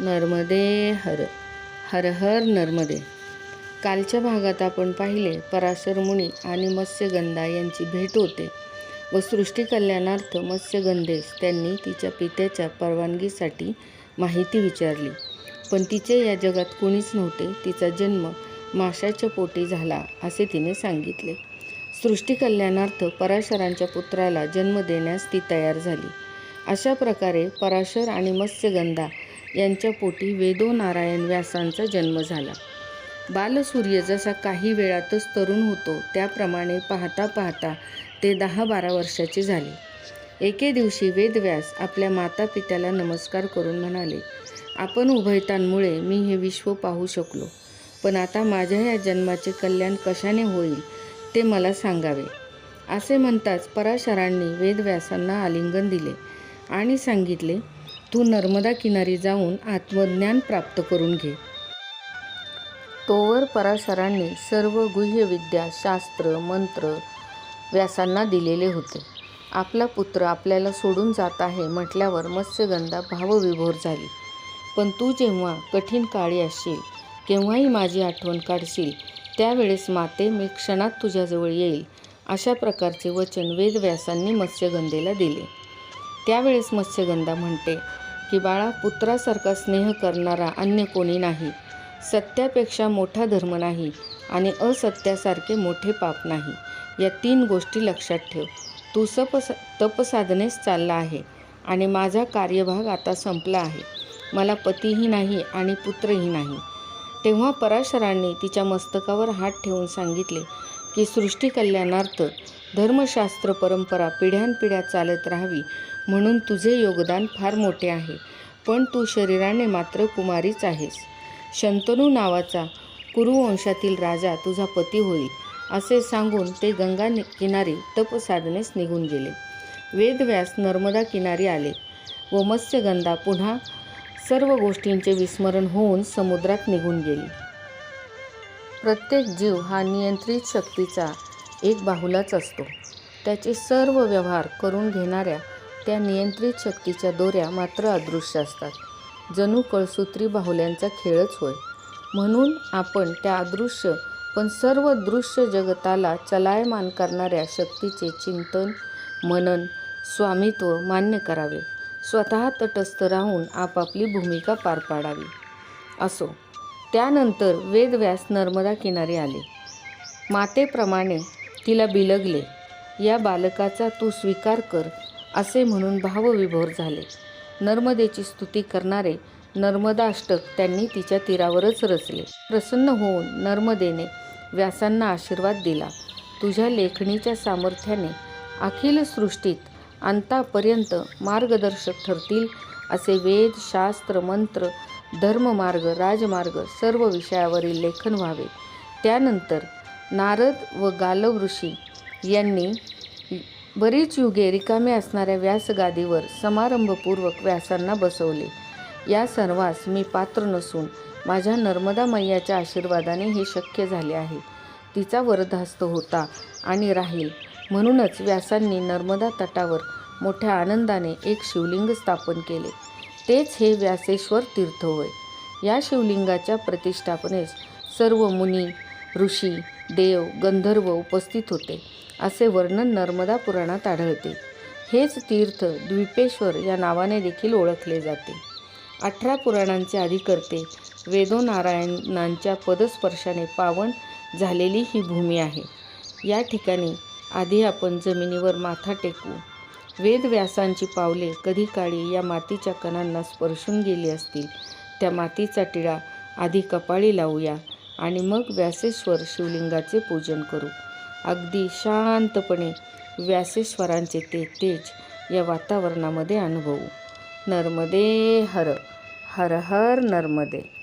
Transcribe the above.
नर्मदे हर हर हर नर्मदे. कालच्या भागात आपण पाहिले पराशर मुनी आणि मत्स्यगंधा यांची भेट होते. व सृष्टी कल्याणार्थ मत्स्यगंधेस त्यांनी तिच्या पित्याच्या परवानगीसाठी माहिती विचारली. पण तिचे या जगात कोणीच नव्हते. तिचा जन्म माशाच्या पोटी झाला असे तिने सांगितले. सृष्टी कल्याणार्थ पराशरांच्या पुत्राला जन्म देण्यास ती तयार झाली. अशा प्रकारे पराशर आणि मत्स्यगंधा यांच्या पोटी वेदो नारायण व्यासांचा जन्म झाला. बालसूर्य जसा काही वेळातच तरुण होतो त्याप्रमाणे पाहता पाहता ते दहा बारा वर्षाचे झाले. एके दिवशी वेदव्यास आपल्या माता पित्याला नमस्कार करून म्हणाले आपण उभयतांमुळे मी हे विश्व पाहू शकलो पण आता माझ्या या जन्माचे कल्याण कशाने होईल ते मला सांगावे. असे म्हणताच पराशरांनी वेदव्यासांना आलिंगन दिले आणि सांगितले तू नर्मदा किनारी जाऊन आत्मज्ञान प्राप्त करून घे. तोवर पराशरांनी सर्व गुह्यविद्या शास्त्र मंत्र व्यासांना दिलेले होते. आपला पुत्र आपल्याला सोडून जात आहे म्हटल्यावर मत्स्यगंधा भावविभोर झाली. पण तू जेव्हा कठीण काळी असशील केव्हाही माझी आठवण काढशील त्यावेळेस माते मी क्षणात तुझ्याजवळ येईल अशा प्रकारचे वचन वेदव्यासांनी मत्स्यगंधेला दिले. त्यावेळेस मत्स्यगंधा म्हणते की बाळा पुत्रासारखा स्नेह करणारा अन्य कोणी नाही. सत्यापेक्षा मोठा धर्म नाही आणि असत्यासारखे मोठे पाप नाही. या तीन गोष्टी लक्षात ठेव. तू सपस तपसाधनेस चालला आहे आणि माझा कार्यभाग आता संपला आहे. मला पतीही नाही आणि पुत्रही नाही. तेव्हा पराशरांनी तिच्या मस्तकावर हात ठेवून सांगितले की सृष्टी कल्याणार्थ धर्मशास्त्र परंपरा पिढ्यानपिढ्या चालत राहावी म्हणून तुझे योगदान फार मोठे आहे. पण तू शरीराने मात्र कुमारीच आहेस. शंतनू नावाचा कुरुवंशातील राजा तुझा पती होईल असे सांगून ते गंगा किनारी किनारी तपसाधनेस निघून गेले. वेदव्यास नर्मदा किनारी आले. व मत्स्यगंधा पुन्हा सर्व गोष्टींचे विस्मरण होऊन समुद्रात निघून गेली. प्रत्येक जीव हा नियंत्रित शक्तीचा एक बाहुलाच असतो. त्याचे सर्व व्यवहार करून घेणाऱ्या त्या नियंत्रित शक्तीच्या दोऱ्या मात्र अदृश्य असतात. जणू कळसूत्री बाहुल्यांचा खेळच होय. म्हणून आपण त्या अदृश्य पण सर्व दृश्य जगताला चलायमान करणाऱ्या शक्तीचे चिंतन मनन स्वामित्व मान्य करावे. स्वतः तटस्थ राहून आपापली भूमिका पार पाडावी. असो त्यानंतर वेदव्यास नर्मदा किनारी आले. मातेप्रमाणे तिला बिलगले या बालकाचा तू स्वीकार कर असे म्हणून भावविभोर झाले. नर्मदेची स्तुती करणारे नर्मदाष्टक त्यांनी तिच्या तीरावरच रचले. प्रसन्न होऊन नर्मदेने व्यासांना आशीर्वाद दिला. तुझ्या लेखणीच्या सामर्थ्याने अखिल सृष्टीत अंतापर्यंत मार्गदर्शक ठरतील असे वेद शास्त्र मंत्र धर्ममार्ग राजमार्ग सर्व विषयावरील लेखन व्हावे. त्यानंतर नारद व गालव ऋषी यांनी बरीच युगे रिकामे असणाऱ्या व्यासगादीवर समारंभपूर्वक व्यासांना बसवले. या सर्वास मी पात्र नसून माझ्या नर्मदा मैयाच्या आशीर्वादाने हे शक्य झाले आहे. तिचा वरदहस्त होता आणि राहील. म्हणूनच व्यासांनी नर्मदा तटावर मोठ्या आनंदाने एक शिवलिंग स्थापन केले. तेच हे व्यासेश्वर तीर्थ होय या शिवलिंगाच्या प्रतिष्ठापनेस सर्व मुनी ऋषी देव गंधर्व उपस्थित होते. असे वर्णन नर्मदा पुराणात आढळते. हेच तीर्थ द्वीपेश्वर या नावाने देखील ओळखले जाते. अठरा पुराणांचे अधिकर्ते वेदोनारायणांच्या पदस्पर्शाने पावन झालेली ही भूमी आहे. या ठिकाणी आधी आपण जमिनीवर माथा टेकू. वेदव्यासांची पावले कधी काळी या मातीच्या कणांना स्पर्शून गेली असतील. त्या मातीचा टिळा आधी कपाळी लावूया. आणि मग व्यासेश्वर शिवलिंगाचे पूजन करू. अगदी शांतपणे व्यासेश्वरांचे ते तेज या वातावरणामध्ये अनुभवू. नर्मदे हर हर हर नर्मदे.